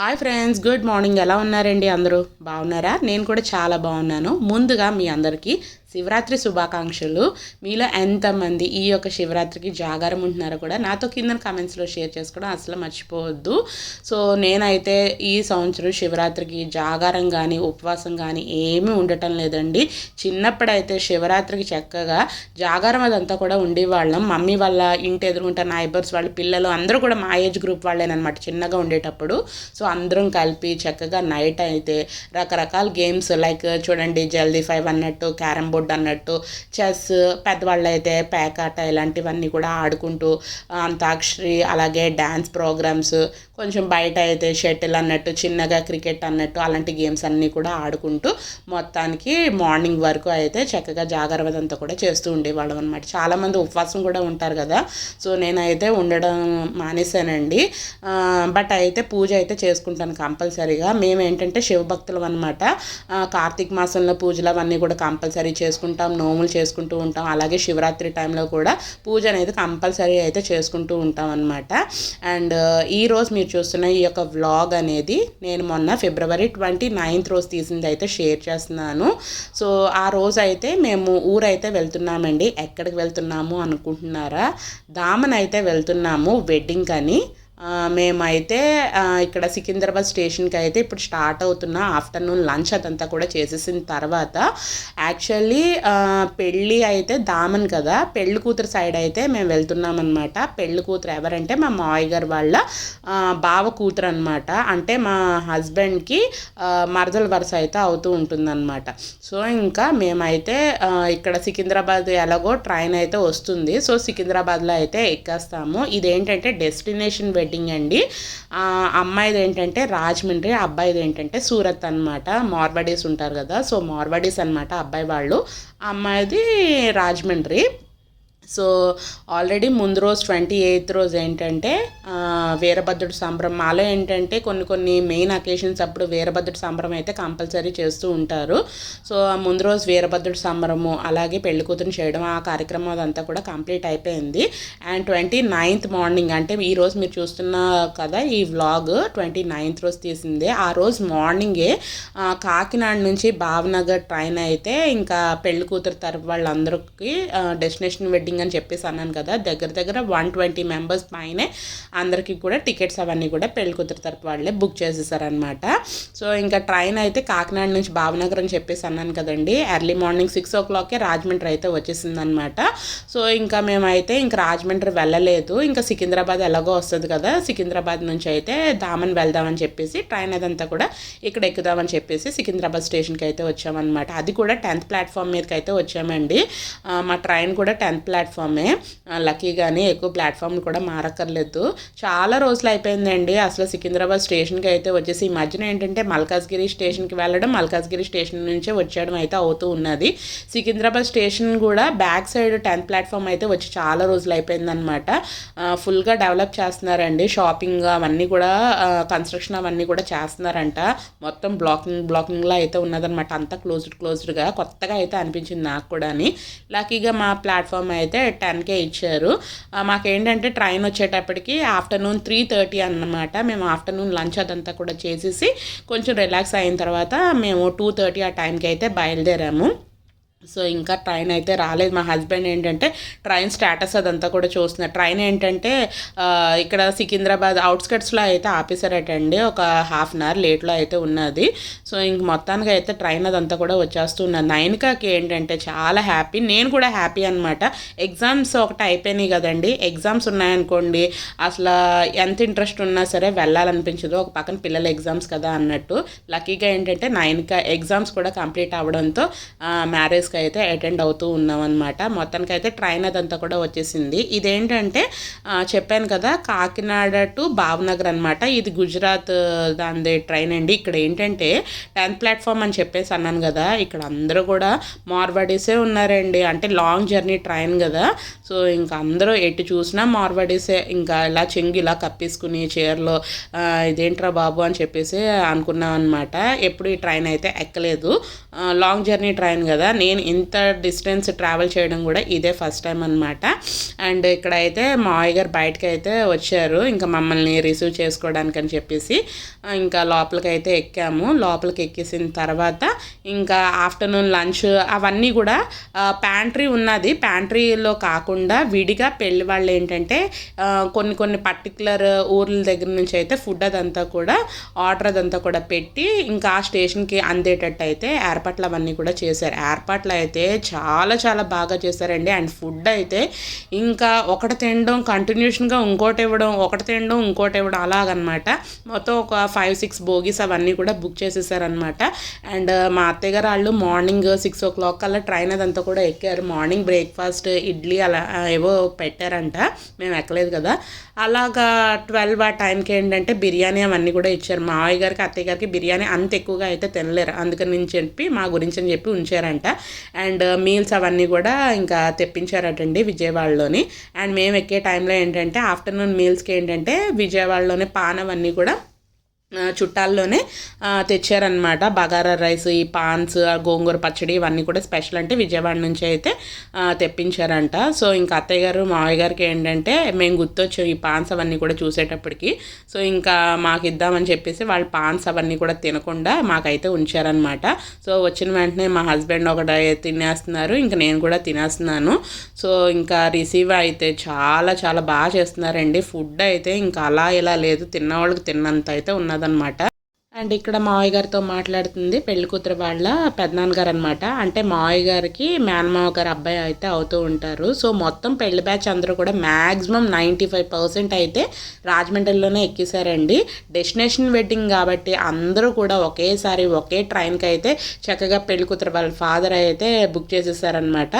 Hi friends good morning. ఎలా ఉన్నారండి అందరూ? బాగున్నారా? నేను కూడా చాలా బాగున్నాను. ముందుగా మీ అందరికీ శివరాత్రి శుభాకాంక్షలు. మీలో ఎంతమంది ఈ యొక్క శివరాత్రికి జాగారం ఉంటున్నారో కూడా నాతో కింద కామెంట్స్లో షేర్ చేసుకోవడం అసలు మర్చిపోవద్దు. సో నేనైతే ఈ సంవత్సరం శివరాత్రికి జాగారం కానీ ఉపవాసం కానీ ఏమీ ఉండటం లేదండి. చిన్నప్పుడైతే శివరాత్రికి చక్కగా జాగారం అదంతా కూడా ఉండేవాళ్ళం. మమ్మీ వాళ్ళ ఇంటి ఎదురుకుంటే నైబర్స్ వాళ్ళ పిల్లలు అందరూ కూడా మా ఏజ్ గ్రూప్ వాళ్ళేనమాట చిన్నగా ఉండేటప్పుడు. సో అందరం కలిపి చక్కగా నైట్ అయితే రకరకాల గేమ్స్ లైక్ చూడండి జల్దీ ఫైవ్ అన్నట్టు క్యారమ్ బోర్డ్ అన్నట్టు చెస్ పెద్దవాళ్ళు అయితే పేకాట ఇలాంటివన్నీ కూడా ఆడుకుంటూ అంతాక్షరి అలాగే డ్యాన్స్ ప్రోగ్రామ్స్ కొంచెం బయట అయితే షటిల్ అన్నట్టు చిన్నగా క్రికెట్ అన్నట్టు అలాంటి గేమ్స్ అన్నీ కూడా ఆడుకుంటూ మొత్తానికి మార్నింగ్ వరకు అయితే చక్కగా జాగ్రత్త అంతా కూడా చేస్తూ ఉండేవాళ్ళం అనమాట చాలామంది ఉపవాసం కూడా ఉంటారు కదా సో నేనైతే ఉండడం మానేశానండి. బట్ అయితే పూజ అయితే చేసుకుంటాను కంపల్సరీగా. మేము ఏంటంటే శివభక్తులం అనమాట కార్తీక మాసంలో పూజలు అవన్నీ కూడా కంపల్సరీ చేసుకుంటాం నోములు చేసుకుంటూ ఉంటాం. అలాగే శివరాత్రి టైంలో కూడా పూజ అనేది కంపల్సరీ అయితే చేసుకుంటూ ఉంటాం అనమాట అండ్ ఈరోజు మీరు చూస్తున్న ఈ యొక్క వ్లాగ్ అనేది నేను మొన్న ఫిబ్రవరి ట్వంటీ నైన్త్ రోజు తీసింది అయితే షేర్ చేస్తున్నాను. సో ఆ రోజు అయితే మేము ఊరైతే వెళ్తున్నామండి. ఎక్కడికి వెళ్తున్నాము అనుకుంటున్నారా? దామన్ అయితే వెళ్తున్నాము వెడ్డింగ్ అని. మేమైతే ఇక్కడ సికింద్రాబాద్ స్టేషన్కి అయితే ఇప్పుడు స్టార్ట్ అవుతున్న ఆఫ్టర్నూన్ లంచ్ అదంతా కూడా చేసేసిన తర్వాత యాక్చువల్లీ పెళ్ళి అయితే దామన్ కదా పెళ్ళి కూతురు సైడ్ అయితే మేము వెళ్తున్నాం అనమాట పెళ్ళి కూతురు ఎవరంటే మా మావయ్య గారు వాళ్ళ బావ కూతురు అనమాట అంటే మా హస్బెండ్కి మరదల వరుస అయితే అవుతూ ఉంటుందన్నమాట. సో ఇంకా మేమైతే ఇక్కడ సికింద్రాబాద్ ఎలాగో ట్రైన్ అయితే వస్తుంది. సో సికింద్రాబాద్లో అయితే ఎక్కేస్తాము. ఇదేంటంటే డెస్టినేషన్ వెడ్డింగ్ వెడ్డింగ్ అండి. అమ్మాయిది ఏంటంటే రాజమండ్రి అబ్బాయిది ఏంటంటే సూరత్ అనమాట మార్బడీస్ ఉంటారు కదా. సో మార్బడీస్ అనమాట అబ్బాయి వాళ్ళు. అమ్మాయిది రాజమండ్రి. సో ఆల్రెడీ ముందు రోజు ట్వంటీ ఎయిత్ రోజు ఏంటంటే వీరభద్రుడు సంబరం మాలో ఏంటంటే కొన్ని కొన్ని మెయిన్ అకేషన్స్ అప్పుడు వీరభద్రుడు సంబరం అయితే కంపల్సరీ చేస్తూ ఉంటారు. సో ముందు రోజు వీరభద్రుడు సంబరము అలాగే పెళ్ళి కూతురు చేయడం ఆ కార్యక్రమం అదంతా కూడా కంప్లీట్ అయిపోయింది. అండ్ ట్వంటీ నైన్త్ మార్నింగ్ అంటే ఈ రోజు మీరు చూస్తున్న కదా ఈ వ్లాగ్ ట్వంటీ నైన్త్ రోజు తీసింది. ఆ రోజు మార్నింగే కాకినాడ నుంచి భావనగర్ ట్రైన్ అయితే ఇంకా పెళ్ళి కూతురు తరపు వాళ్ళందరికీ డెస్టినేషన్ వెడ్డింగ్ అని చెప్పేసి అన్నాను కదా దగ్గర దగ్గర వన్ ట్వంటీ మెంబర్స్ పైనే అందరికీ కూడా టికెట్స్ అవన్నీ కూడా పెళ్ళి కూతురు తరపు వాళ్ళే బుక్ చేసేసారనమాట సో ఇంకా ట్రైన్ అయితే కాకినాడ నుంచి భావనగర్ అని చెప్పేసి అన్నాను కదండి. ఎర్లీ మార్నింగ్ సిక్స్ ఓ క్లాక్కే రాజమండ్రి అయితే వచ్చేసిందనమాట సో ఇంకా మేమైతే ఇంకా రాజమండ్రి వెళ్ళలేదు. ఇంకా సికింద్రాబాద్ ఎలాగో వస్తుంది కదా సికింద్రాబాద్ నుంచి అయితే దామన్ వెళ్దామని చెప్పేసి ట్రైన్ అదంతా కూడా ఇక్కడ ఎక్కుదామని చెప్పేసి సికింద్రాబాద్ స్టేషన్కి అయితే వచ్చామన్నమాట. అది కూడా టెన్త్ ప్లాట్ఫామ్ మీదకి అయితే వచ్చామండి. మా ట్రైన్ కూడా టెన్త్ ప్లాట్ఫామ్ ప్లాట్ఫామే లక్కీగానే ఎక్కువ ప్లాట్ఫామ్ కూడా మారక్కర్లేదు. చాలా రోజులు అయిపోయిందండి. అసలు సికింద్రాబాద్ స్టేషన్కి అయితే వచ్చేసి ఈ మధ్యన ఏంటంటే మల్కాజ్గిరి స్టేషన్కి వెళ్ళడం మల్కాజ్గిరి స్టేషన్ నుంచే వచ్చేయడం అయితే అవుతూ ఉన్నది. సికింద్రాబాద్ స్టేషన్ కూడా బ్యాక్ సైడ్ టెన్త్ ప్లాట్ఫామ్ అయితే వచ్చి చాలా రోజులు అయిపోయిందనమాట ఫుల్గా డెవలప్ చేస్తున్నారండి. షాపింగ్ అవన్నీ కూడా కన్స్ట్రక్షన్ అవన్నీ కూడా చేస్తున్నారంట. మొత్తం బ్లాకింగ్ బ్లాకింగ్లో అయితే ఉన్నదనమాట అంతా క్లోజ్డ్ క్లోజ్డ్గా కొత్తగా అయితే అనిపించింది నాకు కూడా లక్కీగా మా ప్లాట్ఫామ్ అయితే అయితే టెన్కే ఇచ్చారు. మాకేంటంటే ట్రైన్ వచ్చేటప్పటికి ఆఫ్టర్నూన్ త్రీ థర్టీ అన్నమాట. మేము ఆఫ్టర్నూన్ లంచ్ అదంతా కూడా చేసేసి కొంచెం రిలాక్స్ అయిన తర్వాత మేము టూ థర్టీ ఆ టైంకి అయితే బయలుదేరాము. సో ఇంకా ట్రైన్ అయితే రాలేదు. మా హస్బెండ్ ఏంటంటే ట్రైన్ స్టేటస్ అదంతా కూడా చూస్తున్నారు ట్రైన్ ఏంటంటే ఇక్కడ సికింద్రాబాద్ అవుట్స్కట్స్లో అయితే ఆపేసారటండి ఒక హాఫ్ అన్ అవర్ లేట్లో అయితే ఉన్నది. సో ఇంక మొత్తానికి అయితే ట్రైన్ అదంతా కూడా వచ్చేస్తున్నది నైన్కాకి ఏంటంటే చాలా హ్యాపీ. నేను కూడా హ్యాపీ అనమాట ఎగ్జామ్స్ ఒకటి అయిపోయినాయి కదండి. ఎగ్జామ్స్ ఉన్నాయనుకోండి అసలు ఎంత ఇంట్రెస్ట్ ఉన్నా సరే వెళ్ళాలనిపించదు. ఒక పక్కన పిల్లల ఎగ్జామ్స్ కదా అన్నట్టు. లక్కీగా ఏంటంటే నైన్కా ఎగ్జామ్స్ కూడా కంప్లీట్ అవ్వడంతో మ్యారేజ్ ఇంటర్వ్యూస్కి అయితే అటెండ్ అవుతూ ఉన్నామన్నమాట. మొత్తానికి అయితే ట్రైన్ అదంతా కూడా వచ్చేసింది. ఇదేంటంటే చెప్పాను కదా కాకినాడ టు భావనగర్ అనమాట ఇది గుజరాత్ దాని ట్రైన్ అండి. ఇక్కడ ఏంటంటే టెన్త్ ప్లాట్ఫామ్ అని చెప్పేసి అన్నాను కదా ఇక్కడ అందరూ కూడా మార్వాడీసే ఉన్నారండి. అంటే లాంగ్ జర్నీ ట్రైన్ కదా. సో ఇంకా అందరూ ఎటు చూసినా మార్వాడీసే. ఇంకా ఇలా చెంగి ఇలా కప్పేసుకుని చీరలో ఇదేంట్రా బాబు అని చెప్పేసి అనుకున్నాం అనమాట ఎప్పుడు ఈ ట్రైన్ అయితే ఎక్కలేదు. లాంగ్ జర్నీ ట్రైన్ కదా. నేను నేను ఇంత డిస్టెన్స్ ట్రావెల్ చేయడం కూడా ఇదే ఫస్ట్ టైం అనమాట అండ్ ఇక్కడైతే మావయ్య గారు బయటకు అయితే వచ్చారు. ఇంకా మమ్మల్ని రిసీవ్ చేసుకోవడానికి అని చెప్పేసి ఇంకా లోపలికి అయితే ఎక్కాము. లోపలికి ఎక్కేసిన తర్వాత ఇంకా ఆఫ్టర్నూన్ లంచ్ అవన్నీ కూడా ప్యాంట్రీ ఉన్నది. ప్యాంట్రీలో కాకుండా విడిగా పెళ్ళి వాళ్ళు ఏంటంటే కొన్ని కొన్ని పర్టికులర్ ఊర్ల దగ్గర నుంచి అయితే ఫుడ్ అదంతా కూడా ఆర్డర్ అదంతా కూడా పెట్టి ఇంకా ఆ స్టేషన్కి అందేటట్టు అయితే ఏర్పాట్లు అవన్నీ కూడా చేశారు. ఏర్పాట్లు అయితే చాలా చాలా బాగా చేశారండి. అండ్ ఫుడ్ అయితే ఇంకా ఒకటి తినడం కంటిన్యూషన్గా ఇంకోటి ఇవ్వడం ఒకటి తినడం ఇంకోటి ఇవ్వడం అలాగనమాట. మొత్తం ఒక ఫైవ్ సిక్స్ బోగీస్ అవన్నీ కూడా బుక్ చేసేసారనమాట. అండ్ మా అత్తయ్య గారు వాళ్ళు మార్నింగ్ సిక్స్ ఓ క్లాక్ కల్లా ట్రైన్ అదంతా కూడా ఎక్కారు. మార్నింగ్ బ్రేక్ఫాస్ట్ ఇడ్లీ అలా ఏవో పెట్టారంట. మేము ఎక్కలేదు కదా. అలాగా ట్వెల్వ్ ఆ టైంకి ఏంటంటే బిర్యానీ అవన్నీ కూడా ఇచ్చారు. మా మావయ్య గారికి అత్తయ్య గారికి బిర్యానీ అంత ఎక్కువగా అయితే తినలేరు. అందుకని చెప్పి మా గురించి అని చెప్పి ఉంచారంట. అండ్ uh, మీల్స్ అవన్నీ కూడా ఇంకా తెప్పించారటండి విజయవాడలోని. అండ్ మేము ఎక్కే టైంలో ఏంటంటే ఆఫ్టర్నూన్ మీల్స్కి ఏంటంటే విజయవాడలోనే పాన్ అవన్నీ కూడా చుట్టాల్లోనే తెచ్చారనమాట బగారా రైస్ ఈ పాన్స్ గోంగూర పచ్చడి ఇవన్నీ కూడా స్పెషల్ అంటే విజయవాడ నుంచి అయితే తెప్పించారంట. సో ఇంకా అత్తయ్య గారు మావయ్య గారికి ఏంటంటే మేము గుర్తొచ్చాం ఈ పాన్స్ అవన్నీ కూడా చూసేటప్పటికి. సో ఇంకా మాకు ఇద్దామని చెప్పేసి వాళ్ళు పాన్స్ అవన్నీ కూడా తినకుండా మాకైతే ఉంచారనమాట సో వచ్చిన వెంటనే మా హస్బెండ్ ఒకటి తినేస్తున్నారు ఇంకా నేను కూడా తినేస్తున్నాను. సో ఇంకా రిసీవ్ అయితే చాలా చాలా బాగా చేస్తున్నారండి. ఫుడ్ అయితే ఇంకా అలా ఇలా లేదు. తిన్నవాళ్ళకి తిన్నంత అయితే ఉన్నదన్నమాట అండ్ ఇక్కడ మావయ్య గారితో మాట్లాడుతుంది పెళ్ళి కూతురు వాళ్ళ పెద్దనాన్నగారు అనమాట అంటే మావయ్య గారికి మేనమావ గారు అబ్బాయి అయితే అవుతూ ఉంటారు. సో మొత్తం పెళ్ళి బ్యాచ్ అందరూ కూడా మ్యాక్సిమం నైంటీ ఫైవ్ పర్సెంట్ అయితే రాజమండ్రిలోనే ఎక్కేశారండి. డెస్టినేషన్ వెడ్డింగ్ కాబట్టి అందరూ కూడా ఒకేసారి ఒకే ట్రైన్కి అయితే చక్కగా పెళ్ళి కూతురు వాళ్ళ ఫాదర్ అయితే బుక్ చేసేసారనమాట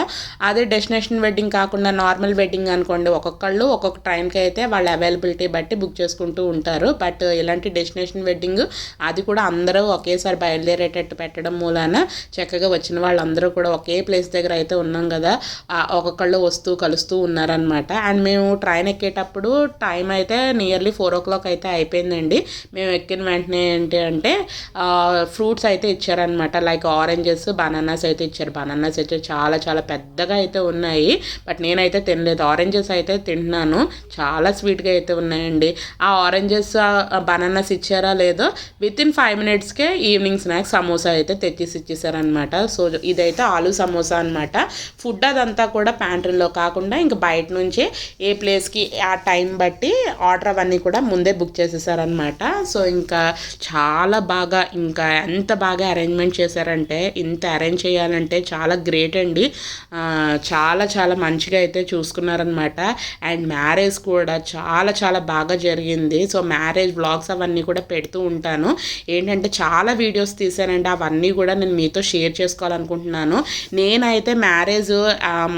అదే డెస్టినేషన్ వెడ్డింగ్ కాకుండా నార్మల్ వెడ్డింగ్ అనుకోండి ఒక్కొక్కళ్ళు ఒక్కొక్క ట్రైన్కి అయితే వాళ్ళ అవైలబిలిటీ బట్టి బుక్ చేసుకుంటూ ఉంటారు. బట్ ఇలాంటి డెస్టినేషన్ వెడ్డింగ్ అది కూడా అందరూ ఒకేసారి బయలుదేరేటట్టు పెట్టడం మూలాన చక్కగా వచ్చిన వాళ్ళందరూ కూడా ఒకే ప్లేస్ దగ్గర అయితే ఉన్నాం కదా. ఒక్కొక్కళ్ళు వస్తూ కలుస్తూ ఉన్నారనమాట అండ్ మేము ట్రైన్ ఎక్కేటప్పుడు టైం అయితే నియర్లీ ఫోర్ ఓ క్లాక్ అయితే అయిపోయిందండి. మేము ఎక్కిన వెంటనే ఏంటి అంటే ఫ్రూట్స్ అయితే ఇచ్చారనమాట లైక్ ఆరెంజెస్ బనానాస్ అయితే ఇచ్చారు. బనానాస్ అయితే చాలా చాలా పెద్దగా అయితే ఉన్నాయి. బట్ నేనైతే తినలేదు. ఆరెంజెస్ అయితే తింటున్నాను. చాలా స్వీట్గా అయితే ఉన్నాయండి. ఆ ఆరెంజెస్ బనానాస్ ఇచ్చారా లేదో విత్ ఇన్ ఫైవ్ మినిట్స్కే ఈవినింగ్ స్నాక్స్ సమోసా అయితే తెచ్చేసి ఇచ్చేసారనమాట సో ఇదైతే ఆలు సమోసా అనమాట ఫుడ్ అదంతా కూడా ప్యాంట్రీలో కాకుండా ఇంకా బయట నుంచి ఏ ప్లేస్కి ఆ టైం బట్టి ఆర్డర్ అవన్నీ కూడా ముందే బుక్ చేసేసారనమాట సో ఇంకా చాలా బాగా ఇంకా ఎంత బాగా అరేంజ్మెంట్ చేశారంటే ఇంత అరేంజ్ చేయాలంటే చాలా గ్రేట్ అండి. చాలా చాలా మంచిగా అయితే చూసుకున్నారనమాట అండ్ మ్యారేజ్ కూడా చాలా చాలా బాగా జరిగింది. సో మ్యారేజ్ బ్లాగ్స్ అవన్నీ కూడా పెడుతూ ఉంటాను. ఏంటంటే చాలా వీడియోస్ తీసానండి అవన్నీ కూడా నేను మీతో షేర్ చేసుకోవాలనుకుంటున్నాను. నేనైతే మ్యారేజ్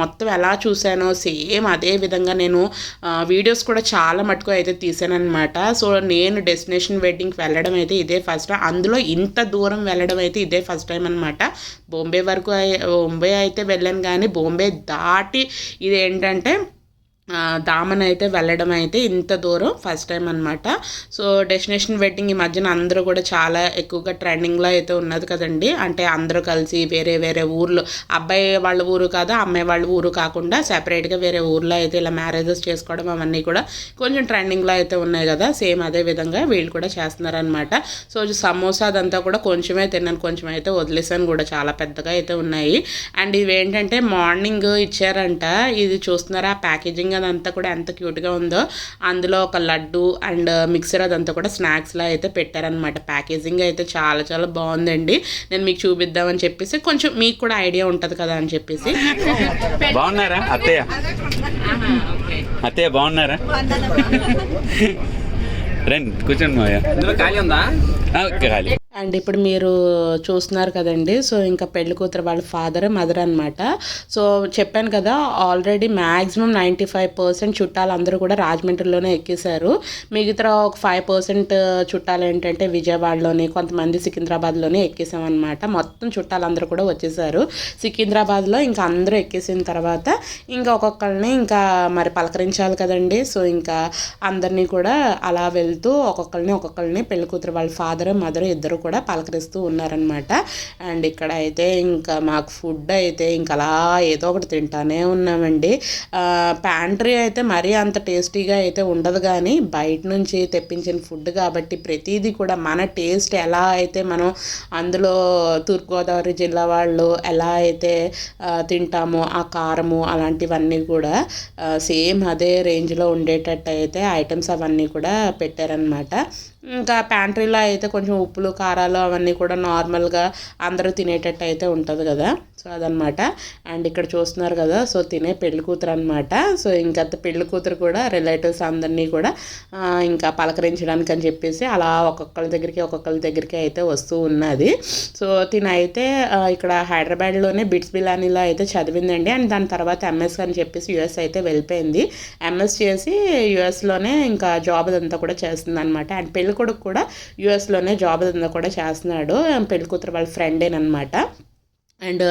మొత్తం ఎలా చూశానో సేమ్ అదే విధంగా నేను వీడియోస్ కూడా చాలా మటుకు అయితే తీసానమాట సో నేను డెస్టినేషన్ వెడ్డింగ్కి వెళ్ళడం అయితే ఇదే ఫస్ట్ టైం. అందులో ఇంత దూరం వెళ్ళడం అయితే ఇదే ఫస్ట్ టైం అనమాట బొంబే వరకు బొంబే అయితే వెళ్ళాను కానీ బొంబే దాటి ఇది ఏంటంటే దామన్ అయితే వెళ్ళడం అయితే ఇంత దూరం ఫస్ట్ టైం అనమాట సో డెస్టినేషన్ వెడ్డింగ్ ఈ మధ్యన అందరూ కూడా చాలా ఎక్కువగా ట్రెండింగ్లో అయితే ఉన్నది కదండి. అంటే అందరూ కలిసి వేరే వేరే ఊర్లు అబ్బాయి వాళ్ళ ఊరు కాదు అమ్మాయి వాళ్ళ ఊరు కాకుండా సెపరేట్గా వేరే ఊర్లో అయితే ఇలా మ్యారేజెస్ చేసుకోవడం అవన్నీ కూడా కొంచెం ట్రెండింగ్లో అయితే ఉన్నాయి కదా. సేమ్ అదే విధంగా వీళ్ళు కూడా చేస్తున్నారనమాట సో సమోసా అదంతా కూడా కొంచెమే తిన్నాను కొంచెం అయితే వదిలేసాను కూడా చాలా పెద్దగా అయితే ఉన్నాయి. అండ్ ఇవేంటంటే మార్నింగ్ ఇచ్చారంట ఇది చూస్తున్నారా? ప్యాకేజింగ్ అదంతా కూడా ఎంత క్యూట్గా ఉందో అందులో ఒక లడ్డు అండ్ మిక్సర్ అదంతా కూడా స్నాక్స్లా అయితే పెట్టారనమాట ప్యాకేజింగ్ అయితే చాలా చాలా బాగుందండి. నేను మీకు చూపిద్దామని చెప్పేసి కొంచెం మీకు కూడా ఐడియా ఉంటుంది కదా అని చెప్పేసి. బాగున్నారా అత్తయ్య? అత్తయ్య బాగున్నారా? రండి కూర్చోండి ఇందులో ఖాళీ ఉందా? ఆ, ఖాళీ. అండ్ ఇప్పుడు మీరు చూస్తున్నారు కదండి సో ఇంకా పెళ్ళి కూతురు వాళ్ళ ఫాదర్ మదర్ అనమాట సో చెప్పాను కదా already maximum ninety five percent చుట్టాలు అందరూ కూడా రాజమండ్రిలోనే ఎక్కేశారు. మిగతా ఒక ఫైవ్ పర్సెంట్ చుట్టాలు ఏంటంటే విజయవాడలోని కొంతమంది సికింద్రాబాద్లోనే ఎక్కేసామన్నమాట మొత్తం చుట్టాలు అందరూ కూడా వచ్చేసారు సికింద్రాబాద్లో ఇంకా అందరూ ఎక్కేసిన తర్వాత ఇంకా ఒక్కొక్కరిని ఇంకా మరి పలకరించాలి కదండి. సో ఇంకా అందరినీ కూడా అలా వెళ్తూ ఒక్కొక్కరిని ఒక్కొక్కరిని పెళ్ళి కూతురు వాళ్ళ ఫాదర్ మదర్ ఇద్దరు కూడా పలకరిస్తూ ఉన్నారనమాట అండ్ ఇక్కడ అయితే ఇంకా మాకు ఫుడ్ అయితే ఇంకా అలా ఏదో ఒకటి తింటానే ఉన్నామండి. ప్యాంట్రీ అయితే మరీ అంత టేస్టీగా అయితే ఉండదు కానీ బయట నుంచి తెప్పించిన ఫుడ్ కాబట్టి ప్రతిదీ కూడా మన టేస్ట్ ఎలా అయితే మనం అందులో తూర్పుగోదావరి జిల్లా వాళ్ళు ఎలా అయితే తింటామో ఆ కారము అలాంటివన్నీ కూడా సేమ్ అదే రేంజ్లో ఉండేటట్టు అయితే ఐటమ్స్ అవన్నీ కూడా పెట్టారనమాట ఇంకా ప్యాంట్రీలో అయితే కొంచెం ఉప్పులు కారాలు అవన్నీ కూడా నార్మల్గా అందరూ తినేటట్టు అయితే ఉంటుంది కదా. సో అదనమాట అండ్ ఇక్కడ చూస్తున్నారు కదా సో తినే పెళ్ళి కూతురు అనమాట సో ఇంకా పెళ్ళి కూతురు కూడా రిలేటివ్స్ అందరినీ కూడా ఇంకా పలకరించడానికి అని చెప్పేసి అలా ఒక్కొక్కరి దగ్గరికి ఒక్కొక్కరి దగ్గరికి అయితే వస్తూ ఉన్నది. సో తిన అయితే ఇక్కడ హైదరాబాద్లోనే బిట్స్ బిలానీలో అయితే చదివిందండి. అండ్ దాని తర్వాత ఎంఎస్ అని చెప్పేసి యుఎస్ అయితే వెళ్ళిపోయింది. ఎంఎస్ చేసి యుఎస్లోనే ఇంకా జాబ్ అదంతా కూడా చేస్తుంది అనమాట అండ్ పెళ్ళి పెళ్ళికొడుకు కూడా యుఎస్లోనే జాబ్ కింద కూడా చేస్తున్నాడు. పెళ్ళి కూతురు వాళ్ళ ఫ్రెండేనమాట అండ్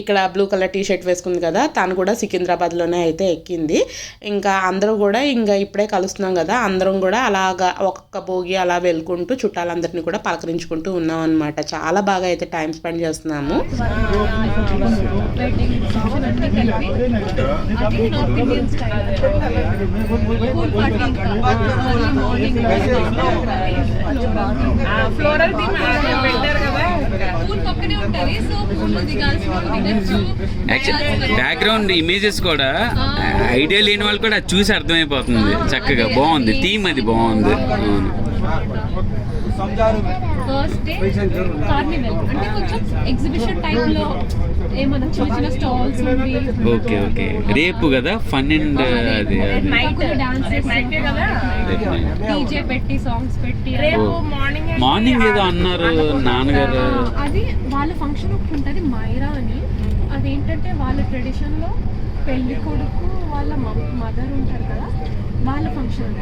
ఇక్కడ బ్లూ కలర్ టీ షర్ట్ వేసుకుంది కదా తను కూడా సికింద్రాబాద్లోనే అయితే ఎక్కింది. ఇంకా అందరూ కూడా ఇంకా ఇప్పుడే కలుస్తున్నాం కదా అందరం కూడా అలాగా ఒక్కొక్క భోగి అలా వెళ్ళుకుంటూ చుట్టాలందరినీ కూడా పలకరించుకుంటూ ఉన్నాం అనమాట చాలా బాగా అయితే టైం స్పెండ్ చేస్తున్నాము. ఫ్లోరల్ బ్యాక్గ్రౌండ్ ఇమేజెస్ కూడా ఐడియా లేని వాళ్ళు కూడా చూసి అర్థమైపోతుంది. చక్కగా బాగుంది. థీమ్ అది బాగుంది. కార్నివల్ అంటే కొంచెం ఎగ్జిబిషన్ టైప్లో ఏమన్నా చిన్న చిన్న స్టాల్స్ ఉంది ఓకే ఓకే. రేపు కదా ఫన్ అండ్ అది డీజే పెట్టి సాంగ్స్ పెట్టి. రేపు మార్నింగ్ మార్నింగ్ ఏదో అన్నారు నాన్నగారు. అది వాళ్ళ ఫంక్షన్ ఒకటి ఉంటుంది మైరా అని. అదేంటంటే వాళ్ళ ట్రెడిషన్లో పెళ్ళి కొడుకు వాళ్ళ మదర్ ఉంటారు కదా. వాళ్ళ ఫంక్షన్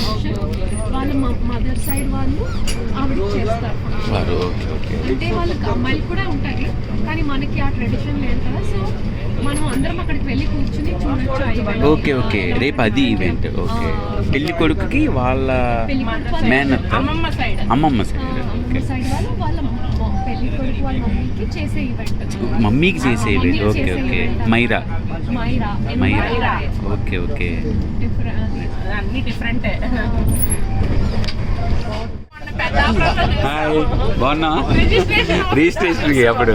ఫంక్షన్ వాళ్ళ మదర్ సైడ్ వాళ్ళు ఆవిడ చేస్తారు. అంటే వాళ్ళకి అమ్మాయిలు కూడా ఉంటుంది కానీ మనకి ఆ ట్రెడిషన్ లేదు కదా. సో మనం అందరం అక్కడికి వెళ్ళి కూర్చుని చూడొచ్చు. Okay okay. రేపు అది ఈవెంట్ ఓకే. పెళ్ళి కొడుకుకి వాళ్ళ మేనత్త. అమ్మమ్మ సైడ్ అమ్మమ్మ సైడ్ వాళ్ళ మ- పెళ్ళి కొడుకు వాళ్ళ మమ్మీకి చేసే ఈవెంట్ మమ్మీకి చేసే ఈవెంట్ మమ్మీకి okay. Okay. Myra. Myra. Myra. Okay okay. అన్ని డిఫరెంట్ హాయ్ బాగున్నా? రిజిస్ట్రేషన్కి అప్పుడు.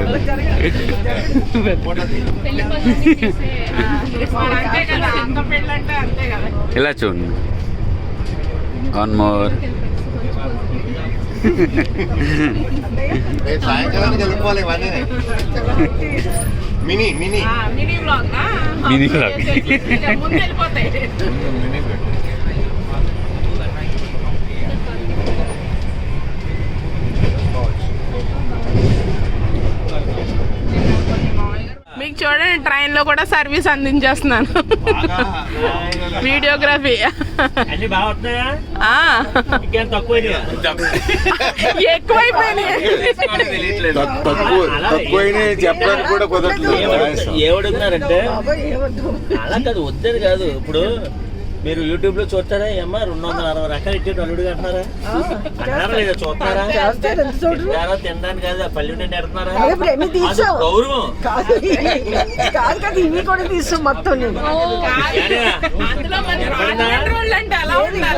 ఇలా చూడండి. వన్ మోర్ సాయంకాలానికి వెళ్ళిపోవాలి ఇవన్నీ. Mini mini. Mini blog vlog. మీకు చూడండి ట్రైన్లో కూడా సర్వీస్ అందించేస్తున్నాను. వీడియోగ్రఫీ. ఎక్కువైపోయినాయి. చెప్పడానికి కూడా కుదరట్లేదు. ఏమడుగుతున్నారంటే అలా కాదు వద్దని కాదు. ఇప్పుడు మీరు యూట్యూబ్లో చూస్తారా? ఏమ్మా రెండు వందల అరవై రకాలు ఇట్టి అల్లుడు అంటున్నారా అంటారా లేదా చూస్తారా? తింటారా తినడానికి కాదు ఆ పల్లె నుండి ఎడుతున్నారా గౌరవం. కాదు. కాదు కదా ఇవి కూడా తీసు మొత్తం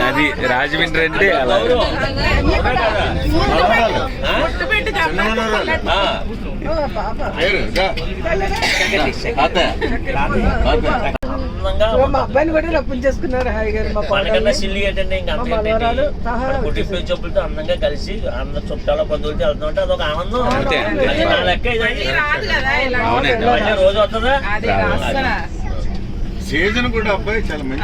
అది రాజమండ్రి అంటే అలా. మా అబ్బాయిని కూడా రప్పించేసుకున్నారు హాయ్ గారు మా మనకన్నా. సిల్లి ఏంటంటే ఇంకా మనవరాలు సహా కుటుంబ చెప్పులతో అందంగా కలిసి అందరు చుట్టాల బంధువులతో వెళ్తుంటే అదొక ఆనందం. నా లెక్క రోజు వస్తుందా? సీజన్ కూడా అబ్బాయి చాలా మంచి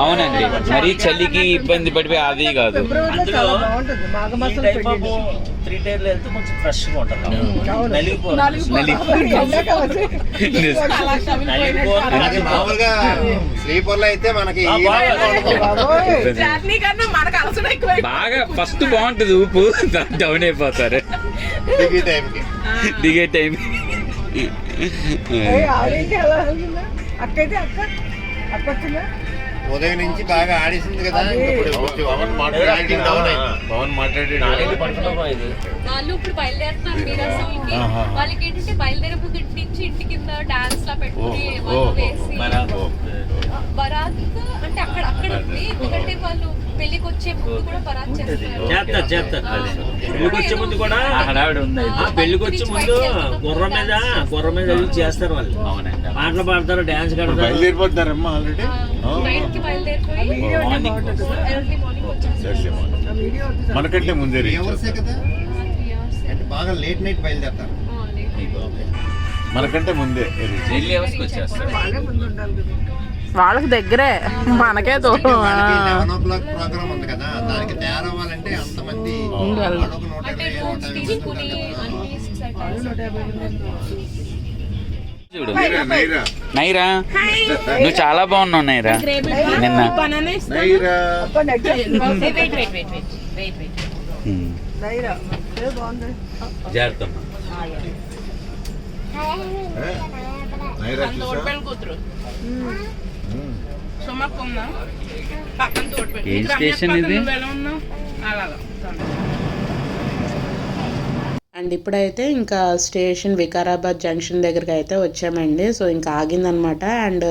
అవునండి. మరీ చలికి ఇబ్బంది పడిపోయి అది కాదు. త్రీ టైర్లు వెళ్తే కొంచెం ఉంటుంది మామూలుగా స్లీపర్లో అయితే మనకి బాగా. ఫస్ట్ బాగుంటుంది ఊపు డౌన్ అయిపోతారు. దిగే టైంకి. దిగే టైం అక్క ఉదయం నుంచి బాగా ఆడేసింది కదా పవన్ మాట్లాడి పవన్ మాట్లాడి వాళ్ళు ఇప్పుడు బయలుదేరుతున్నారు మీరు అసలుకి. వాళ్ళకి ఏంటంటే బయలుదేరే ముందు ఇంటి నుంచి ఇంటి కింద డాన్స్ లా పెట్టుకుని వాళ్ళు వేసి. బరాత్. అంటే అక్కడ అక్కడ ఉంది. ఎందుకంటే వాళ్ళు పెళ్ళికి వచ్చే ముందు కూడా చేస్తారు. చేస్తారు చేస్తారు పెళ్ళికి వచ్చే ముందు కూడా ఆ హడావిడి ఉంది. వచ్చే ముందు గుర్రం మీద గుర్రం మీద వెళ్ళి చేస్తారు వాళ్ళు. అవునండి. పాటలు పాడతారు డాన్స్ కడతారు. ఆల్రెడీ నైట్కి బయలుదేరిపోయి మార్నింగ్ ఎర్లీ మార్నింగ్ వచ్చేస్తారు. మనకంటే ముందే బాగా లేట్ నైట్ బయలుదేరతారు. మనకంటే ముందే. వెళ్ళి వచ్చేస్తారు వాళ్ళకి దగ్గరే. మనకే దూరం. నైరా, నువ్వు చాలా బాగున్నావు నైరా. నిన్న. జాగ్రత్త? నైరా ఉమ్. సుమక్క ఉందా పక్కన ఇది? నువ్వు ఎలా ఉన్నావు అలాగా అండ్ ఇప్పుడైతే ఇంకా స్టేషన్ వికారాబాద్ జంక్షన్ దగ్గరికి అయితే వచ్చామండి. సో ఇంకా ఆగిందనమాట. అండ్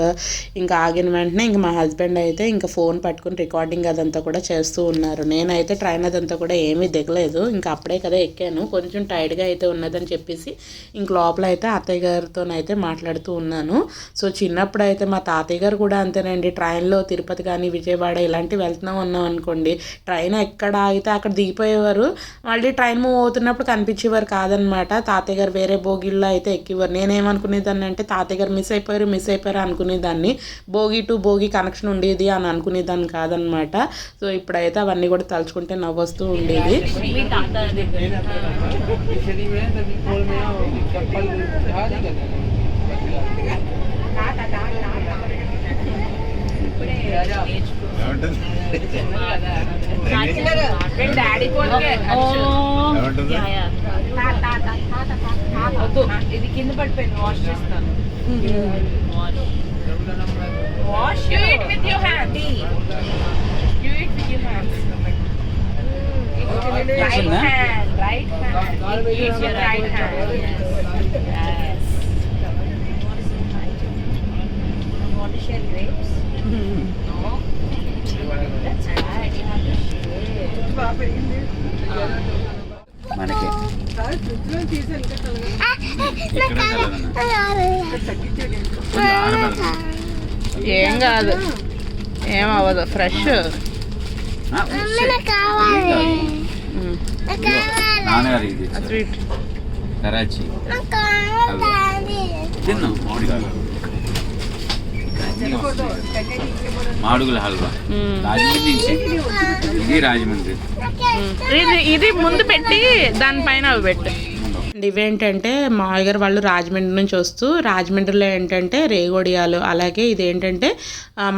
ఇంకా ఆగిన వెంటనే ఇంకా మా హస్బెండ్ అయితే ఇంకా ఫోన్ పట్టుకుని రికార్డింగ్ అదంతా కూడా చేస్తూ ఉన్నారు. నేనైతే ట్రైన్ అదంతా కూడా ఏమీ దిగలేదు. ఇంకా అప్పుడే కదా ఎక్కాను. కొంచెం టైర్డ్గా అయితే ఉన్నదని చెప్పేసి ఇంక లోపల అయితే అత్తయ్య గారితోనైతే మాట్లాడుతూ ఉన్నాను. సో చిన్నప్పుడు అయితే మా తాతయ్య గారు కూడా అంతేనండి. ట్రైన్లో తిరుపతి కానీ విజయవాడ ఇలాంటివి వెళ్తున్నాం ఉన్నాం అనుకోండి ట్రైన్ ఎక్కడ ఆగితే అక్కడ దిగిపోయేవారు. మళ్ళీ ట్రైన్ మూవ్ అవుతున్నప్పుడు కనిపించేవారు కాదనమాట. తాతయ్య గారు వేరే బోగిల్లో అయితే ఎక్కేవారు నేనేమనుకునేదాన్ని అంటే తాతయ్య గారు మిస్ అయిపోయారు మిస్ అయిపోయారు అనుకునేదాన్ని. బోగి టు బోగి కనెక్షన్ ఉండేది అని అనుకునేదాన్ని కాదనమాట. సో ఇప్పుడైతే అవన్నీ కూడా తలుచుకుంటే నవ్వొస్తూ ఉండేది. ఏమంటుంది? డాడీ పోలికే ఏమంటుంది? ఇది కింద పడిపోయింది వాష్ చేస్తాను wash you it with your hand you it with your hand right వచ్చిందా? Hand right hand use your right hand బాగా పెరిగింది మనకి కాదు ఆరబెడదాం. ఏం కాదు. ఏం అవ్వదు. ఫ్రెష్ కరాచీ. తిన్నాం వస్తాయి. మాడుగుల హల్వా. రాజమండ్రి నుంచి ఇది రాజమండ్రి. ఇది ముందు పెట్టి దానిపైన అవి పెట్టు. ఇవేంటంటే మామయ్య వాళ్ళు రాజమండ్రి నుంచి వస్తూ రాజమండ్రిలో ఏంటంటే రేగొడియాలు అలాగే ఇదేంటంటే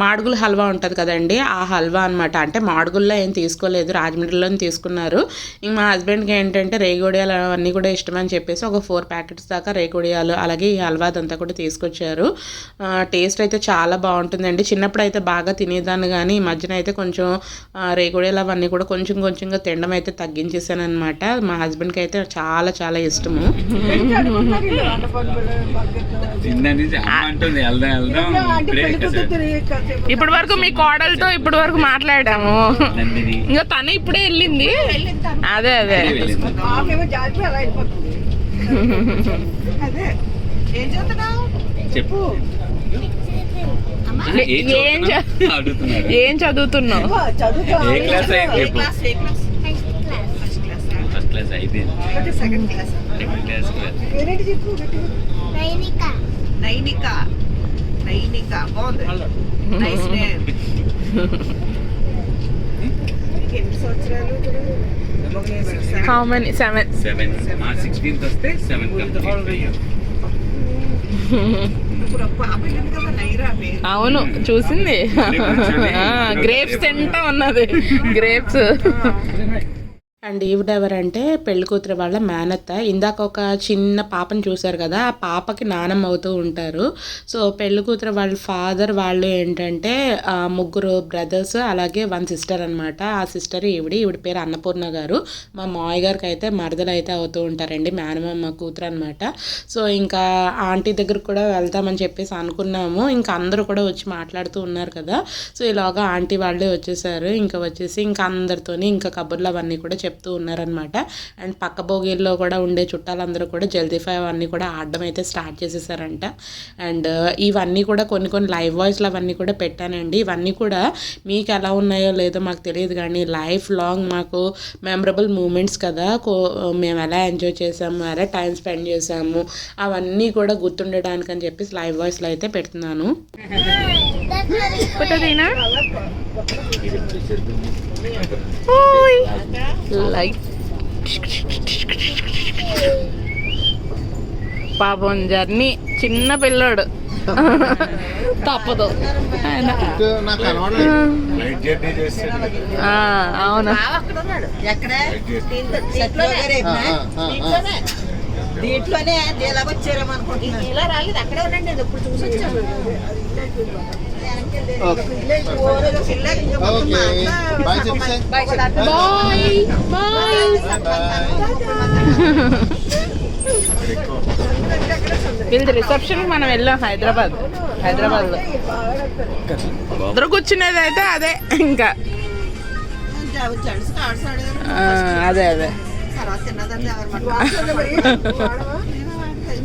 మాడుగుల హల్వా ఉంటుంది కదండి ఆ హల్వా అనమాట అంటే మాడుగుల్లో ఏం తీసుకోలేదు రాజమండ్రిలోనే తీసుకున్నారు. ఇంక మా హస్బెండ్కి ఏంటంటే రేగొడియాలు అవన్నీ కూడా ఇష్టమని చెప్పేసి ఒక ఫోర్ ప్యాకెట్స్ దాకా రేగొడియాలు అలాగే ఈ హల్వా అదంతా కూడా తీసుకొచ్చారు. టేస్ట్ అయితే చాలా బాగుంటుందండి. చిన్నప్పుడు అయితే బాగా తినేదాన్ని కానీ ఈ మధ్యన అయితే కొంచెం రేగొడియాలు అవన్నీ కూడా కొంచెం కొంచెంగా తినడం అయితే తగ్గించేసాను అనమాట మా హస్బెండ్కి అయితే చాలా చాలా ఇష్టం. ఇష్టము. ఇప్పటి వరకు మీ కోడలతో ఇప్పటి వరకు మాట్లాడాము ఇంకా తను ఇప్పుడే వెళ్ళింది? అదే అదే. చెప్పు. ఏ- చదువుతున్నావు? అడుగుతున్నాడు. ఏం చదువుతున్నావు? చదువుతా ఏ క్లాస్ అయితే ఏ క్లాస్ ఏ class? First class first class అయిపోయింది సెకండ్ క్లాస్ నైనిక. నైనిక. బాగుంది. నైస్ నేమ్ వస్తే అవును చూసింది. గ్రేప్స్ తింటా ఉన్నది. గ్రేప్స్ అండ్ ఈవిడ ఎవరంటే పెళ్ళి కూతురు వాళ్ళ మేనత్త. ఇందాక ఒక చిన్న పాపను చూశారు కదా ఆ పాపకి నానమ్మ అవుతూ ఉంటారు. సో పెళ్ళి కూతురు వాళ్ళ ఫాదర్ వాళ్ళు ఏంటంటే ముగ్గురు బ్రదర్స్ అలాగే వన్ సిస్టర్ అనమాట ఆ సిస్టర్ ఈవిడ ఈవిడ పేరు అన్నపూర్ణ గారు. మా మావయ్య గారికి అయితే మరదలు అయితే అవుతూ ఉంటారండి మేనమామ కూతురు అనమాట సో ఇంకా ఆంటీ దగ్గరకు కూడా వెళ్తామని చెప్పేసి అనుకున్నాము. ఇంకా అందరూ కూడా వచ్చి మాట్లాడుతూ ఉన్నారు కదా. సో ఇలాగా ఆంటీ వాళ్ళే వచ్చేసారు. ఇంకా వచ్చేసి ఇంకా అందరితోని ఇంకా కబుర్లు అవన్నీ కూడా చెప్తూ ఉన్నారనమాట అండ్ పక్క భోగిల్లో కూడా ఉండే చుట్టాలందరూ కూడా జల్దీ ఫైవ్ అవన్నీ కూడా ఆడడం అయితే స్టార్ట్ చేసేసారంట. అండ్ ఇవన్నీ కూడా కొన్ని కొన్ని లైవ్ వాయిస్లు అవన్నీ కూడా పెట్టానండి. ఇవన్నీ కూడా మీకు ఎలా ఉన్నాయో లేదో మాకు తెలియదు కానీ లైఫ్ లాంగ్ మాకు మెమరబుల్ మూమెంట్స్ కదా. కో మేము ఎలా ఎంజాయ్ చేసాము ఎలా టైం స్పెండ్ చేసాము అవన్నీ కూడా గుర్తుండడానికి అని చెప్పేసి లైవ్ వాయిస్లో అయితే పెడుతున్నాను. లైక్ పాపం జర్నీ చిన్న పిల్లోడు. తప్పదు. అవును. దీంట్లోనే. ఇలా వచ్చారేమో అనుకుంటున్నాను. ఇలా రాలేదు. అక్కడే ఉండండి. ఇప్పుడు చూసి వచ్చాను ఓకే బాయ్ చెప్పేసి బాయ్ బాయ్ వీళ్ళది రిసెప్షన్ మనం వెళ్ళాం హైదరాబాద్ హైదరాబాద్లో ఇద్దరు కూర్చునేది అయితే అదే ఇంకా ఆ, అదే అదే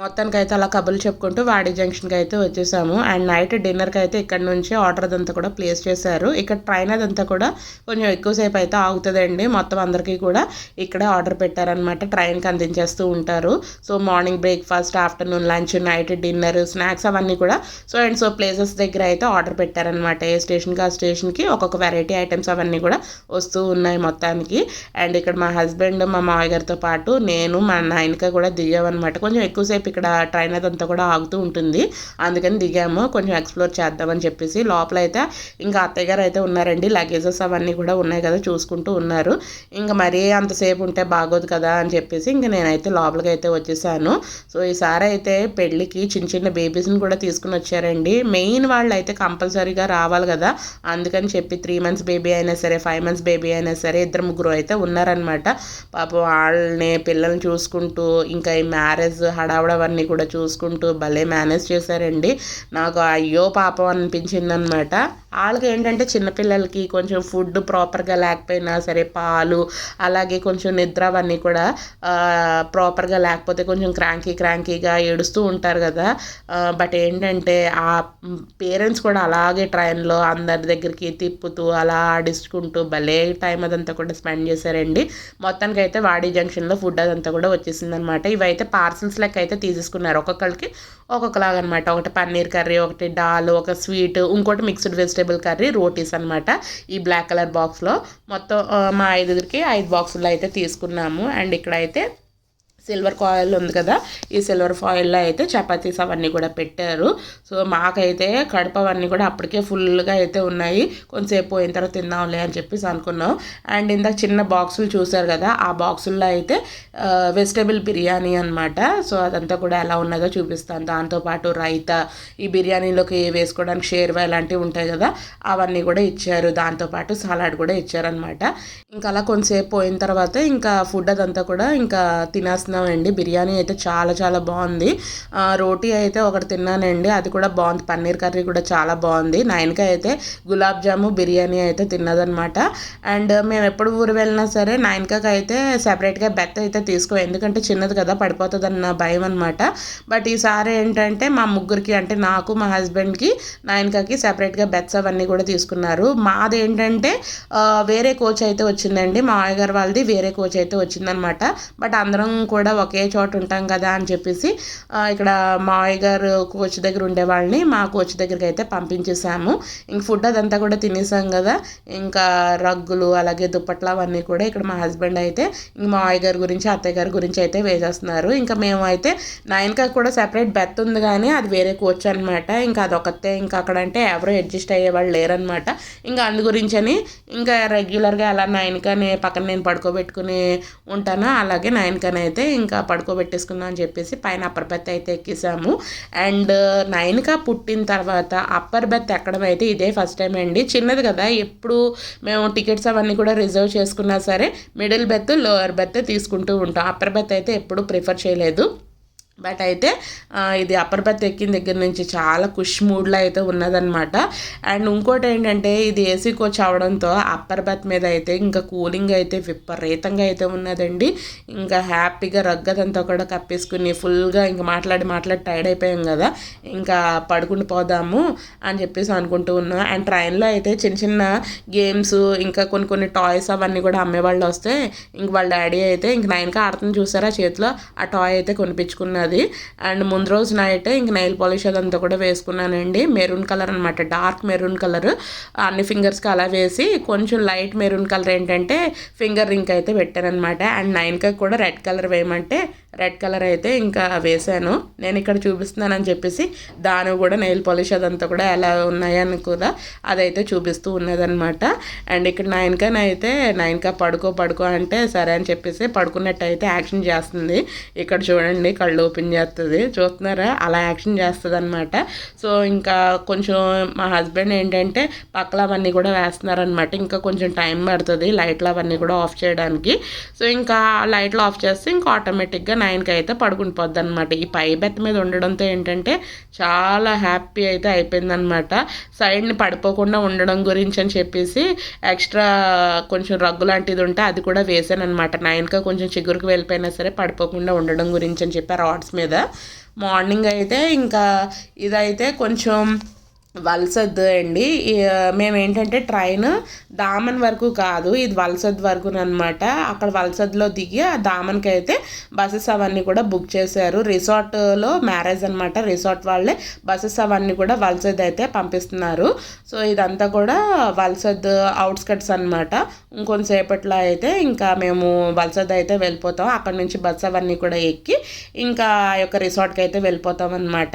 మొత్తానికి అయితే అలా కబుర్లు చెప్పుకుంటూ వాడి జంక్షన్కి అయితే వచ్చేసాము. అండ్ నైట్ డిన్నర్కి అయితే ఇక్కడ నుంచి ఆర్డర్ అదంతా కూడా ప్లేస్ చేశారు. ఇక్కడ ట్రైన్ అదంతా కూడా కొంచెం ఎక్కువసేపు అయితే ఆగుతుందండి. మొత్తం అందరికీ కూడా ఇక్కడే ఆర్డర్ పెట్టారనమాట ట్రైన్కి అందించేస్తూ ఉంటారు. So morning breakfast afternoon lunch night dinner snacks అవన్నీ కూడా. సో అండ్ సో ప్లేసెస్ దగ్గర అయితే ఆర్డర్ పెట్టారనమాట ఏ స్టేషన్కి ఆ స్టేషన్కి ఒక్కొక్క వెరైటీ ఐటమ్స్ అవన్నీ కూడా వస్తూ ఉన్నాయి మొత్తానికి. అండ్ ఇక్కడ మా హస్బెండ్ మా మామయ్య గారితో పాటు నేను మా నాయనక కూడా దిగామన్నమాట. కొంచెం ఎక్కువసేపు ఇక్కడ ట్రైన్ అదంతా కూడా ఆగుతూ ఉంటుంది. అందుకని దిగాము. కొంచెం ఎక్స్ప్లోర్ చేద్దామని చెప్పేసి లోపల అయితే ఇంకా అత్తయ్య గారు అయితే ఉన్నారండి. లగేజెస్ అవన్నీ కూడా ఉన్నాయి కదా చూసుకుంటూ ఉన్నారు. ఇంకా మరీ అంతసేపు ఉంటే బాగోదు కదా అని చెప్పేసి ఇంకా నేనైతే లోపలికి అయితే వచ్చేసాను. సో ఈసారి అయితే పెళ్ళికి చిన్న చిన్న బేబీస్ని కూడా తీసుకుని వచ్చారండి. మెయిన్ వాళ్ళు అయితే కంపల్సరీగా రావాలి కదా. అందుకని చెప్పి త్రీ మంత్స్ బేబీ అయినా సరే ఫైవ్ మంత్స్ బేబీ అయినా సరే ఇద్దరు ముగ్గురు అయితే ఉన్నారనమాట పాపం వాళ్ళని పిల్లల్ని చూసుకుంటూ ఇంకా ఈ మ్యారేజ్ హడావుడ అవన్నీ కూడా చూసుకుంటూ భలే మేనేజ్ చేశారండి. నాకు అయ్యో పాపం అనిపించింది అనమాట వాళ్ళకి ఏంటంటే చిన్నపిల్లలకి కొంచెం ఫుడ్ ప్రాపర్గా లేకపోయినా సరే పాలు అలాగే కొంచెం నిద్ర అవన్నీ కూడా ప్రాపర్గా లేకపోతే కొంచెం క్రాంకీ క్రాంకీగా ఏడుస్తూ ఉంటారు కదా. బట్ ఏంటంటే ఆ పేరెంట్స్ కూడా అలాగే ట్రైన్లో అందరి దగ్గరికి తిప్పుతూ అలా ఆడించుకుంటూ భలే టైం అదంతా కూడా స్పెండ్ చేశారండి. మొత్తానికి అయితే వాడి జంక్షన్లో ఫుడ్ అదంతా కూడా వచ్చేసింది అనమాట ఇవైతే పార్సిల్స్ లెక్క అయితే తీసేసుకున్నారు ఒక్కొక్కరికి ఒక్కొక్కలాగా అనమాట ఒకటి పన్నీర్ కర్రీ ఒకటి డాల్ ఒక స్వీట్ ఇంకోటి మిక్స్డ్ వెజిటేబుల్ కర్రీ రోటీస్ అనమాట. ఈ బ్లాక్ కలర్ బాక్స్లో మొత్తం మా ఐదుగురికి ఐదు బాక్సుల్లో అయితే తీసుకున్నాము. అండ్ ఇక్కడైతే సిల్వర్ కాయిల్ ఉంది కదా ఈ సిల్వర్ ఫాయిల్లో అయితే చపాతీస్ అవన్నీ కూడా పెట్టారు. సో మాకైతే కడప అవన్నీ కూడా అప్పటికే ఫుల్గా అయితే ఉన్నాయి. కొంతసేపు పోయిన తర్వాత తిందాంలే అని చెప్పేసి అనుకున్నాం. అండ్ ఇందాక చిన్న బాక్సులు చూసారు కదా ఆ బాక్సుల్లో అయితే వెజిటేబుల్ బిర్యానీ అనమాట సో అదంతా కూడా ఎలా ఉన్నదో చూపిస్తాను. దాంతోపాటు రైతా ఈ బిర్యానీలోకి వేసుకోవడానికి షేర్వా ఇలాంటివి ఉంటాయి కదా అవన్నీ కూడా ఇచ్చారు. దాంతోపాటు సలాడ్ కూడా ఇచ్చారనమాట ఇంకా అలా కొంతసేపు పోయిన తర్వాత ఇంకా ఫుడ్ అదంతా కూడా ఇంకా తినేస్తున్నామండి బిర్యానీ అయితే చాలా చాలా బాగుంది. రోటీ అయితే ఒకటి తిన్నానండి. అది కూడా బాగుంది. పన్నీర్ కర్రీ కూడా చాలా బాగుంది. నైన్కి అయితే గులాబ్ జాము బిర్యానీ అయితే తిన్నదనమాట. అండ్ మేము ఎప్పుడు ఊరు వెళ్ళినా సరే నైన్కకి అయితే సెపరేట్గా బెత్త అయితే తీసుకో ఎందుకంటే చిన్నది కదా పడిపోతుందన్న భయం అనమాట. బట్ ఈసారి ఏంటంటే మా ముగ్గురికి అంటే నాకు మా హస్బెండ్కి నైన్కకి సెపరేట్గా బెత్స్ అవన్నీ కూడా తీసుకున్నారు. మాది ఏంటంటే వేరే కోచ్ అయితే వచ్చిందండి. మా మామయ్య గారు వాళ్ళది వేరే కోచ్ అయితే వచ్చిందనమాట. బట్ అందరం కూడా కూడా ఒకే చోట ఉంటాం కదా అని చెప్పేసి ఇక్కడ మావయ్య గారు కోచ్ దగ్గర ఉండేవాళ్ళని మా కోచ్ దగ్గరికి అయితే పంపించేసాము ఇంక ఫుడ్ అదంతా కూడా తినేసాం కదా. ఇంకా రగ్గులు అలాగే దుప్పట్లు అవన్నీ కూడా ఇక్కడ మా హస్బెండ్ అయితే ఇంక మావయ్య గారి గురించి అత్తయ్య గారి గురించి అయితే వేసేస్తున్నారు. ఇంకా మేము అయితే నైన్కా కూడా సెపరేట్ బెత్ ఉంది కానీ అది వేరే కోచ్ అనమాట ఇంకా అదొకతే ఇంకా అక్కడ అంటే ఎవరు అడ్జస్ట్ అయ్యేవాళ్ళు లేరనమాట ఇంకా అందు గురించని ఇంకా రెగ్యులర్గా అలా నైన్కాని పక్కన నేను పడుకోబెట్టుకుని ఉంటాను? అలాగే నైన్కాని అయితే ఇంకా పడుకోబెట్టేసుకుందాం అని చెప్పేసి పైన అప్పర్ బెత్ అయితే ఎక్కేసాము. అండ్ నైన్కా uh, పుట్టిన తర్వాత అప్పర్ బెత్ ఎక్కడం అయితే ఇదే ఫస్ట్ టైం అండి. చిన్నది కదా ఎప్పుడు మేము టికెట్స్ అవన్నీ కూడా రిజర్వ్ చేసుకున్నా సరే మిడిల్ బెత్ లోయర్ బెత్ తీసుకుంటూ ఉంటాం. అప్పర్ బెత్ అయితే ఎప్పుడు ప్రిఫర్ చేయలేదు. బట్ అయితే ఇది అప్పర్ బెత్ ఎక్కిన దగ్గర నుంచి చాలా కుష్ మూడ్లో అయితే ఉన్నదనమాట అండ్ ఇంకోటి ఏంటంటే ఇది ఏసీ కోచ్ అవడంతో అప్పర్ బెత్ మీద అయితే ఇంకా కూలింగ్ అయితే విపరీతంగా అయితే ఉన్నదండి. ఇంకా హ్యాపీగా రగ్గదంతా కూడా కప్పేసుకుని ఫుల్గా ఇంకా మాట్లాడి మాట్లాడి టైర్డ్ అయిపోయాం కదా ఇంకా పడుకుంటూ పోదాము అని చెప్పేసి అనుకుంటూ ఉన్నాం. అండ్ ట్రైన్లో అయితే చిన్న చిన్న గేమ్స్ ఇంకా కొన్ని కొన్ని టాయ్స్ అవన్నీ కూడా అమ్మేవాళ్ళు వస్తే ఇంక వాళ్ళ డాడీ అయితే ఇంక నైన్కి ఆడుతుంది చూసారా చేతిలో ఆ టాయ్ అయితే అది అండ్ ముందు రోజు నైట్ ఇంక నైల్ పాలిష్ అదంతా కూడా వేసుకున్నానండి. మెరూన్ కలర్ అనమాట డార్క్ మెరూన్ కలర్. అన్ని ఫింగర్స్కి అలా వేసి కొంచెం లైట్ మెరూన్ కలర్ ఏంటంటే ఫింగర్ రింగ్ అయితే పెట్టానమాట అండ్ నైన్కి కూడా రెడ్ కలర్ వేయమంటే రెడ్ కలర్ అయితే ఇంకా వేశాను. నేను ఇక్కడ చూపిస్తున్నానని చెప్పేసి దాని కూడా నెయిల్ పాలిష్ అదంతా కూడా ఎలా ఉన్నాయని కూడా అదైతే చూపిస్తూ ఉన్నదనమాట అండ్ ఇక్కడ నైన్కన్ అయితే నైన్కా పడుకో పడుకో అంటే సరే అని చెప్పేసి పడుకున్నట్టు అయితే యాక్షన్ చేస్తుంది. ఇక్కడ చూడండి కళ్ళు ఓపెన్ చేస్తుంది. చూస్తున్నారా? అలా యాక్షన్ చేస్తుంది అనమాట సో ఇంకా కొంచెం మా హస్బెండ్ ఏంటంటే పక్కల అవన్నీ కూడా వేస్తున్నారనమాట ఇంకా కొంచెం టైం పడుతుంది లైట్లు అవన్నీ కూడా ఆఫ్ చేయడానికి. సో ఇంకా లైట్లు ఆఫ్ చేస్తే ఇంకా ఆటోమేటిక్గా నైన్కి అయితే పడుకుని పోద్ది అనమాట ఈ పై బెత్త మీద ఉండడంతో ఏంటంటే చాలా హ్యాపీ అయితే అయిపోయిందనమాట సైడ్ని పడిపోకుండా ఉండడం గురించి అని చెప్పేసి ఎక్స్ట్రా కొంచెం రగ్గు లాంటిది ఉంటే అది కూడా వేసాను అనమాట నైన్గా కొంచెం చిగురుకు వెళ్ళిపోయినా సరే పడిపోకుండా ఉండడం గురించి అని చెప్పి రాడ్స్ మీద. మార్నింగ్ అయితే ఇంకా ఇదైతే కొంచెం వలసద్దు అండి. మేమేంటంటే మేము ఏంటంటే ట్రైన్ దామన్ వరకు కాదు ఇది వలసద్ వరకు అనమాట అక్కడ వలసద్లో దిగి ఆ దామన్కి అయితే బస్సెస్ అవన్నీ కూడా బుక్ చేశారు. రిసార్ట్లో మ్యారేజ్ అనమాట రిసార్ట్ వాళ్ళే బస్సెస్ అవన్నీ కూడా వలసద్ అయితే పంపిస్తున్నారు. సో ఇదంతా కూడా వలసద్ అవుట్స్కట్స్ అనమాట ఇంకొంతసేపట్లో అయితే ఇంకా మేము వలసద్ అయితే వెళ్ళిపోతాం. అక్కడ నుంచి బస్ అవన్నీ కూడా ఎక్కి ఇంకా ఆ యొక్క రిసార్ట్కి అయితే వెళ్ళిపోతాం అనమాట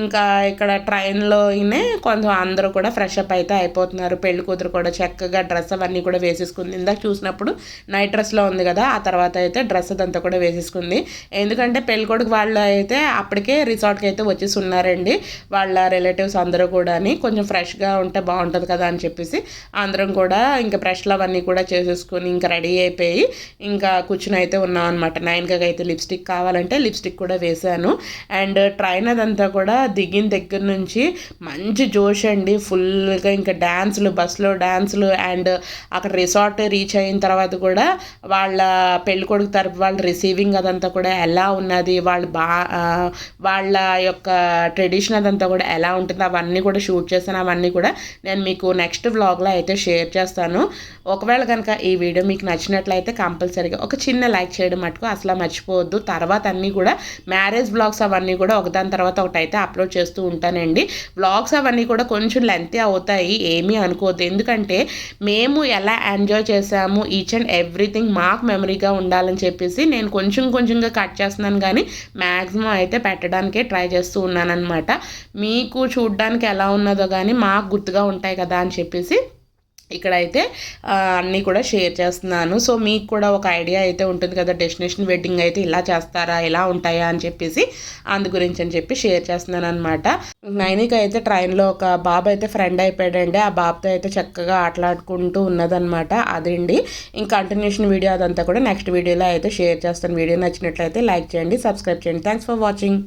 ఇంకా ఇక్కడ ట్రైన్లోనే కొంచెం అందరూ కూడా ఫ్రెష్ అప్ అయితే అయిపోతున్నారు. పెళ్ళి కూతురు కూడా చక్కగా డ్రెస్ అవన్నీ కూడా వేసేసుకుంది. ఇందాక చూసినప్పుడు నైట్ డ్రెస్లో ఉంది కదా ఆ తర్వాత అయితే డ్రెస్ అదంతా కూడా వేసేసుకుంది. ఎందుకంటే పెళ్ళికొడుకు వాళ్ళు అయితే అప్పటికే రిసార్ట్కి అయితే వచ్చేసి ఉన్నారండి. వాళ్ళ రిలేటివ్స్ అందరూ కూడా కొంచెం ఫ్రెష్గా ఉంటే బాగుంటుంది కదా అని చెప్పేసి అందరం కూడా ఇంకా బ్రష్లు అవన్నీ కూడా చేసేసుకుని ఇంకా రెడీ అయిపోయి ఇంకా కూర్చుని అయితే ఉన్నాం అనమాట నైన్గా అయితే లిప్స్టిక్ కావాలంటే లిప్స్టిక్ కూడా వేశాను. అండ్ ట్రైన్ అదంతా కూడా దిగిన దగ్గర నుంచి మంచి జోష్ అండి. ఫుల్గా ఇంకా డ్యాన్సులు బస్సులో డ్యాన్సులు అండ్ అక్కడ రిసార్ట్ రీచ్ అయిన తర్వాత కూడా వాళ్ళ పెళ్ళికొడుకు తరపు వాళ్ళ రిసీవింగ్ అదంతా కూడా ఎలా ఉన్నది వాళ్ళ బా వాళ్ళ యొక్క ట్రెడిషన్ అదంతా కూడా ఎలా ఉంటుంది అవన్నీ కూడా షూట్ చేశాను. అవన్నీ కూడా నేను మీకు నెక్స్ట్ వ్లాగ్లో అయితే షేర్ చేస్తాను. ఒకవేళ కనుక ఈ వీడియో మీకు నచ్చినట్లయితే కంపల్సరీగా ఒక చిన్న లైక్ చేయడం మటుకు అసలు మర్చిపోవద్దు. తర్వాత అన్నీ కూడా మ్యారేజ్ బ్లాగ్స్ అవన్నీ కూడా ఒకదాని తర్వాత ఒకటి అయితే అప్లోడ్ చేస్తూ ఉంటానండి. వ్లాగ్స్ అవన్నీ కూడా కొంచెం లెంతీ అవుతాయి ఏమీ అనుకోవద్దు. ఎందుకంటే మేము ఎలా ఎంజాయ్ చేసాము ఈచ్ అండ్ ఎవ్రీథింగ్ మాకు మెమరీగా ఉండాలని చెప్పేసి నేను కొంచెం కొంచెంగా కట్ చేస్తున్నాను కానీ మ్యాక్సిమం అయితే పెట్టడానికే ట్రై చేస్తూ ఉన్నాను అనమాట మీకు చూడడానికి ఎలా ఉన్నదో కానీ మాకు గుర్తుగా ఉంటాయి కదా అని చెప్పేసి ఇక్కడైతే అన్నీ కూడా షేర్ చేస్తున్నాను. సో మీకు కూడా ఒక ఐడియా అయితే ఉంటుంది కదా డెస్టినేషన్ వెడ్డింగ్ అయితే ఇలా చేస్తారా ఇలా ఉంటాయా అని చెప్పేసి అందు గురించి అని చెప్పి షేర్ చేస్తున్నాను అనమాట నైనిక అయితే ట్రైన్లో ఒక బాబు అయితే ఫ్రెండ్ అయిపోయాడండి. ఆ బాబుతో అయితే చక్కగా ఆటలాడుకుంటూ ఉన్నదనమాట అదండి. ఇంకా కంటిన్యూషన్ వీడియో అదంతా కూడా నెక్స్ట్ వీడియోలో అయితే షేర్ చేస్తాను. వీడియో నచ్చినట్లయితే లైక్ చేయండి సబ్స్క్రైబ్ చేయండి. Thanks for watching.